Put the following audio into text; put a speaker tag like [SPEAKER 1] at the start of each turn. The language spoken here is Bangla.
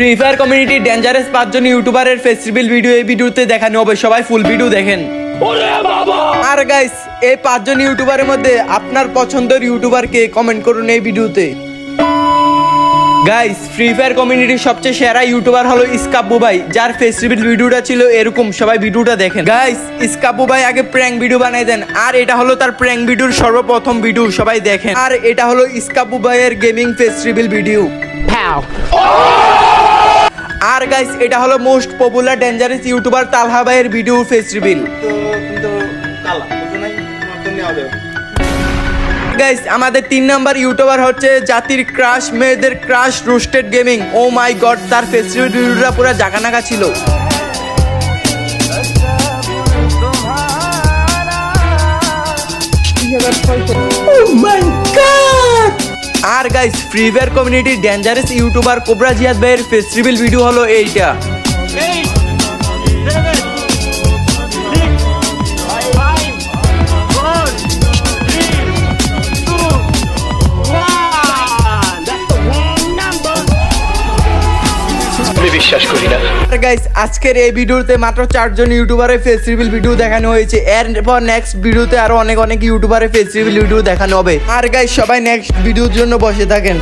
[SPEAKER 1] ফ্রি ফায়ার কমিউনিটি ডেঞ্জারাস পাঁচজন ইউটিউবারের ফেস্টিভ্যাল ভিডিও এই ভিডিওতে দেখানো হবে। সবাই ফুল ভিডিও দেখেন। আর গাইস এই পাঁচজন ইউটিউবারের মধ্যে আপনার পছন্দের ইউটিউবারকে কমেন্ট করুন এই ভিডিওতে গাইস ফ্রি ফায়ার কমিউনিটির সবচেয়ে সেরা ইউটিউবার হলো ইসকাব্বু ভাই যার ফেস্টিভ্যাল ভিডিওটা ছিল এরকম সবাই ভিডিওটা দেখেন। গাইস ইসকাব্বু ভাই আগে প্র্যাঙ্ক ভিডিও বানাই দেন আর এটা হলো তার প্র্যাঙ্ক ভিডিওর সর্বপ্রথম ভিডিও সবাই দেখেন। আর এটা হলো ইসকাব্বু ভাইয়ের গেমিং ফেস্টিভ্যাল ভিডিও আর গাইস এটা হলো most popular dangerous YouTuber Talha ভাইয়ের ভিডিও
[SPEAKER 2] জন্য হবে
[SPEAKER 1] গাইস আমাদের তিন নাম্বার ইউটিউবার হচ্ছে জাতির ক্রাশ মেয়েদের crush roasted gaming oh my god তার ফেস্টিভ্যাল ভিডিওটা পুরো জাগানাগা ছিল। আর গাইস ফ্রি ফায়ার কমিউনিটির ডেঞ্জারাস ইউটিউবার কোবরা জিয়াদ ভাইয়ের ফেস্টিভ্যাল ভিডিও হলো এইটা। গাইস আজকের এই ভিডিওতে মাত্র চারজন ইউটিউবারের ফেস্টিভ্যাল ভিডিও দেখানো হয়েছে। এরপর নেক্সট ভিডিওতে আরও অনেক অনেক ইউটিউবারের ফেস্টিভ্যাল ভিডিও দেখানো হবে। আর গাইস সবাই নেক্সট ভিডিওর জন্য বসে থাকেন।